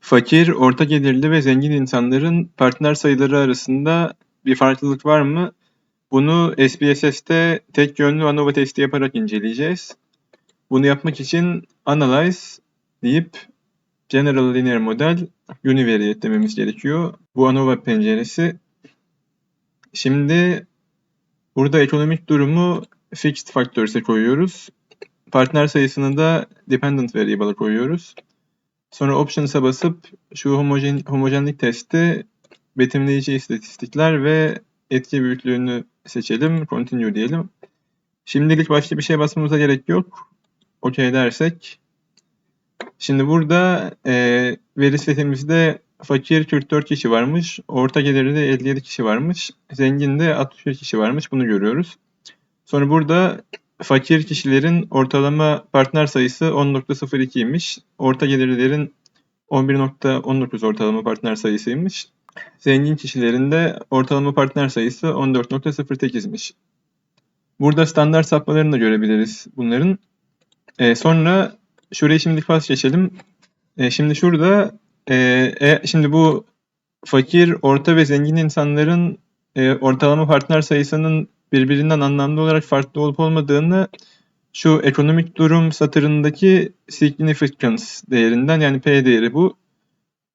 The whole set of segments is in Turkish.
Fakir, orta gelirli ve zengin insanların partner sayıları arasında bir farklılık var mı? Bunu SPSS'te tek yönlü ANOVA testi yaparak inceleyeceğiz. Bunu yapmak için Analyze deyip General Linear Model Univariate dememiz gerekiyor. Bu ANOVA penceresi. Şimdi burada ekonomik durumu fixed factors'e koyuyoruz. Partner sayısını da dependent variable'a koyuyoruz. Sonra options'a basıp şu homojen, homojenlik testi betimleyici istatistikler ve etki büyüklüğünü seçelim. Continue diyelim. Şimdilik başka bir şey basmamıza gerek yok. OK dersek. Şimdi burada e, veri setimizde fakir 44 kişi varmış. Orta gelirli de 57 kişi varmış. Zengin de 61 kişi varmış. Bunu görüyoruz. Sonra burada fakir kişilerin ortalama partner sayısı 10.02'ymiş. Orta gelirlilerin 11.19 ortalama partner sayısıymış. Zengin kişilerin de ortalama partner sayısı 14.08'miş. Burada standart sapmalarını da görebiliriz bunların. Ee, sonra şurayı şimdi pas geçelim. Ee, şimdi şurada e, e, şimdi bu fakir, orta ve zengin insanların e, ortalama partner sayısının birbirinden anlamlı olarak farklı olup olmadığını şu ekonomik durum satırındaki significance değerinden yani P değeri bu.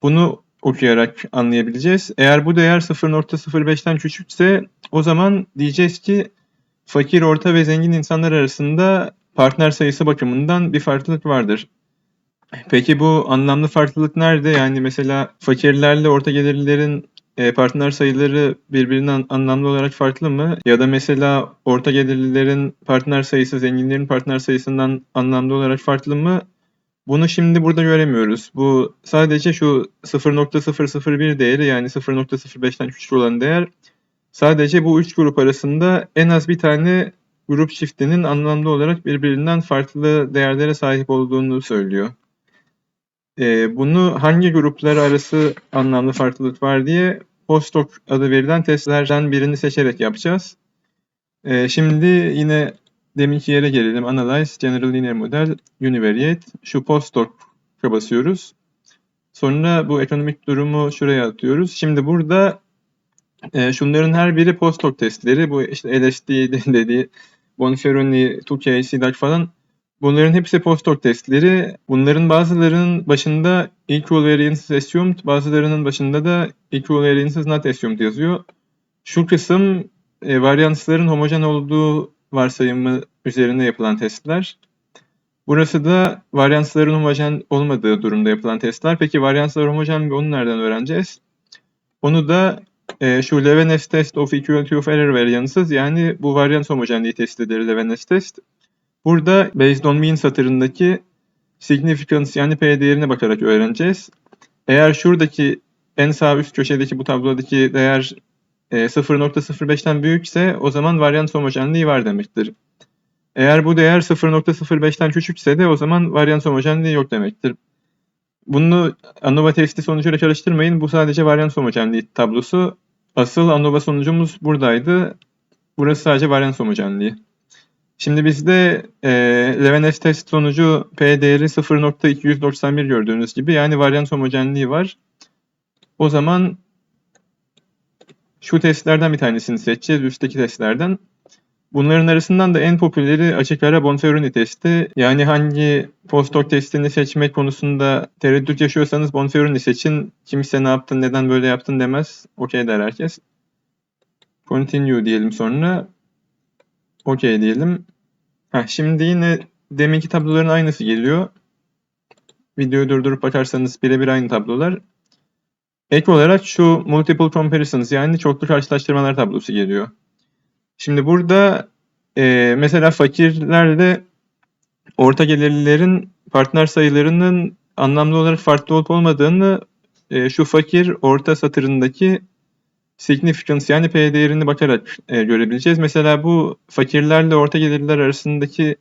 Bunu okuyarak anlayabileceğiz. Eğer bu değer 0.05'ten küçükse o zaman diyeceğiz ki fakir, orta ve zengin insanlar arasında partner sayısı bakımından bir farklılık vardır. Peki bu anlamlı farklılık nerede? Yani mesela fakirlerle orta gelirlilerin e, partner sayıları birbirinden anlamlı olarak farklı mı? Ya da mesela orta gelirlilerin partner sayısı zenginlerin partner sayısından anlamlı olarak farklı mı? Bunu şimdi burada göremiyoruz. Bu sadece şu 0.001 değeri yani 0.05'ten küçük olan değer sadece bu üç grup arasında en az bir tane grup çiftinin anlamlı olarak birbirinden farklı değerlere sahip olduğunu söylüyor. Ee, bunu hangi gruplar arası anlamlı farklılık var diye postdoc adı verilen testlerden birini seçerek yapacağız. Ee, şimdi yine deminki yere gelelim. Analyze, General Linear Model, Univariate. Şu postdoc'a basıyoruz. Sonra bu ekonomik durumu şuraya atıyoruz. Şimdi burada e, şunların her biri postdoc testleri. Bu işte LSD dediği Bonferroni, Tukey, Sidak falan Bunların hepsi postdoc testleri. Bunların bazılarının başında equal variance assumed, bazılarının başında da equal variance not assumed yazıyor. Şu kısım e, varyansların homojen olduğu varsayımı üzerine yapılan testler. Burası da varyansların homojen olmadığı durumda yapılan testler. Peki varyanslar homojen mi? Onu nereden öğreneceğiz? Onu da e, şu Levenes test of equality of error variances yani bu varyans homojenliği testidir Levenes test. Burada based on mean satırındaki significance yani P değerine bakarak öğreneceğiz. Eğer şuradaki en sağ üst köşedeki bu tablodaki değer e, 0.05'ten büyükse o zaman varyans homojenliği var demektir. Eğer bu değer 0.05'ten küçükse de o zaman varyans homojenliği yok demektir. Bunu ANOVA testi sonucuyla çalıştırmayın. Bu sadece varyans homojenliği tablosu. Asıl ANOVA sonucumuz buradaydı. Burası sadece varyans homojenliği. Şimdi bizde e, Levenes test sonucu P değeri 0.291 gördüğünüz gibi yani varyans homojenliği var. O zaman şu testlerden bir tanesini seçeceğiz üstteki testlerden. Bunların arasından da en popüleri açık ara Bonferroni testi. Yani hangi postdoc testini seçmek konusunda tereddüt yaşıyorsanız Bonferroni seçin. Kimse ne yaptın, neden böyle yaptın demez. Okey der herkes. Continue diyelim sonra. Okey diyelim. Heh, şimdi yine deminki tabloların aynısı geliyor. Videoyu durdurup bakarsanız birebir aynı tablolar. Ek olarak şu multiple comparisons yani çoklu karşılaştırmalar tablosu geliyor. Şimdi burada e, mesela fakirlerle orta gelirlilerin partner sayılarının anlamlı olarak farklı olup olmadığını e, şu fakir orta satırındaki significance yani P değerini bakarak e, görebileceğiz. Mesela bu fakirlerle orta gelirler arasındaki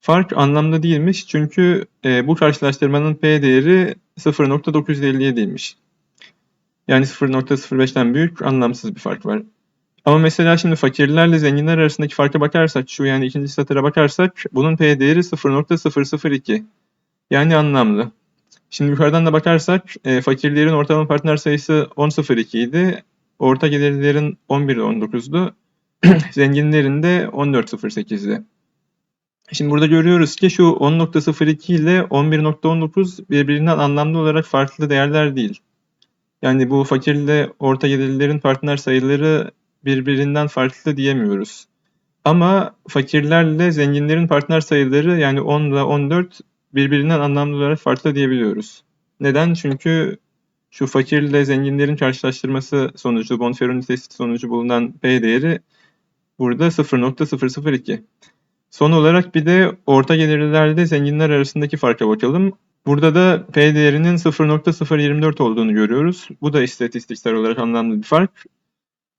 fark anlamlı değilmiş. Çünkü e, bu karşılaştırmanın P değeri 0.957'ymiş. Yani 0.05'ten büyük anlamsız bir fark var. Ama mesela şimdi fakirlerle zenginler arasındaki farka bakarsak, şu yani ikinci satıra bakarsak bunun P değeri 0.002. Yani anlamlı. Şimdi yukarıdan da bakarsak e, fakirlerin ortalama partner sayısı 10.02 idi. Orta gelirlerin 11.19'du. Zenginlerin de 14.08'di. Şimdi burada görüyoruz ki şu 10.02 ile 11.19 birbirinden anlamlı olarak farklı değerler değil. Yani bu fakirle orta gelirlerin partner sayıları birbirinden farklı diyemiyoruz. Ama fakirlerle zenginlerin partner sayıları yani 10 ile 14 birbirinden anlamlı olarak farklı diyebiliyoruz. Neden? Çünkü şu fakirle zenginlerin karşılaştırması sonucu, Bonferroni testi sonucu bulunan P değeri burada 0.002. Son olarak bir de orta gelirlerle zenginler arasındaki farka bakalım. Burada da P değerinin 0.024 olduğunu görüyoruz. Bu da istatistiksel olarak anlamlı bir fark.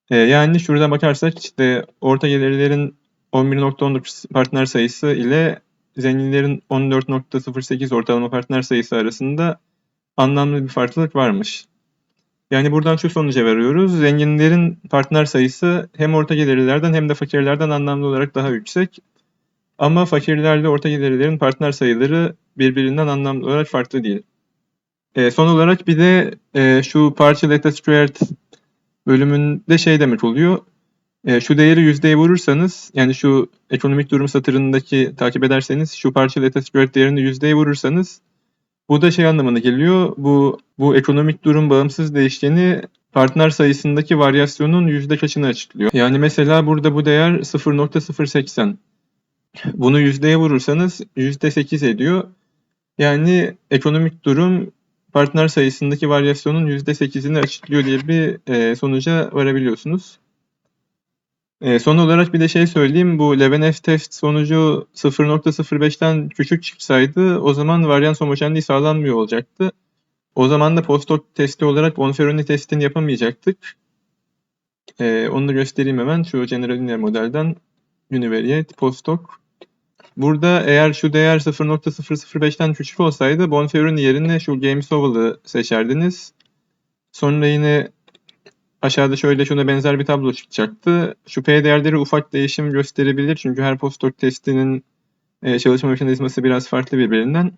Ee, yani şurada bakarsak işte orta gelirlerin 11.19 partner sayısı ile zenginlerin 14.08 ortalama partner sayısı arasında anlamlı bir farklılık varmış. Yani buradan şu sonuca varıyoruz. Zenginlerin partner sayısı hem orta gelirlerden hem de fakirlerden anlamlı olarak daha yüksek. Ama fakirlerle orta gelirlerin partner sayıları birbirinden anlamlı olarak farklı değil. E, son olarak bir de e, şu partial eta squared bölümünde şey demek oluyor. E, şu değeri yüzdeye vurursanız yani şu ekonomik durum satırındaki takip ederseniz şu partial eta squared değerini yüzdeye vurursanız bu da şey anlamına geliyor. Bu bu ekonomik durum bağımsız değişkeni partner sayısındaki varyasyonun yüzde kaçını açıklıyor. Yani mesela burada bu değer 0.080. Bunu yüzdeye vurursanız yüzde sekiz ediyor. Yani ekonomik durum partner sayısındaki varyasyonun yüzde sekizini açıklıyor diye bir e, sonuca varabiliyorsunuz. E, son olarak bir de şey söyleyeyim. Bu Lebedev test sonucu 0.05'ten küçük çıksaydı o zaman varyans homojenliği sağlanmıyor olacaktı. O zaman da postdoc testi olarak Bonferroni testini yapamayacaktık. E, onu da göstereyim hemen. Şu General Linear modelden Univariate postdoc. Burada eğer şu değer 0.005'ten küçük olsaydı Bonferroni yerine şu Games Oval'ı seçerdiniz. Sonra yine aşağıda şöyle şuna benzer bir tablo çıkacaktı. P değerleri ufak değişim gösterebilir çünkü her postdoc testinin e, çalışma mekanizması biraz farklı birbirinden.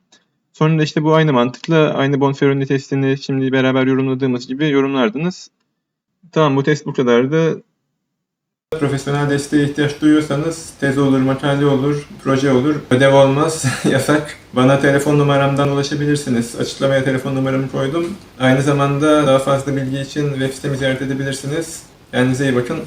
Sonra da işte bu aynı mantıkla aynı Bonferroni testini şimdi beraber yorumladığımız gibi yorumlardınız. Tamam bu test bu kadardı. Profesyonel desteğe ihtiyaç duyuyorsanız tez olur, makale olur, proje olur. Ödev olmaz, yasak. Bana telefon numaramdan ulaşabilirsiniz. Açıklamaya telefon numaramı koydum. Aynı zamanda daha fazla bilgi için web sitemi ziyaret edebilirsiniz. Kendinize iyi bakın.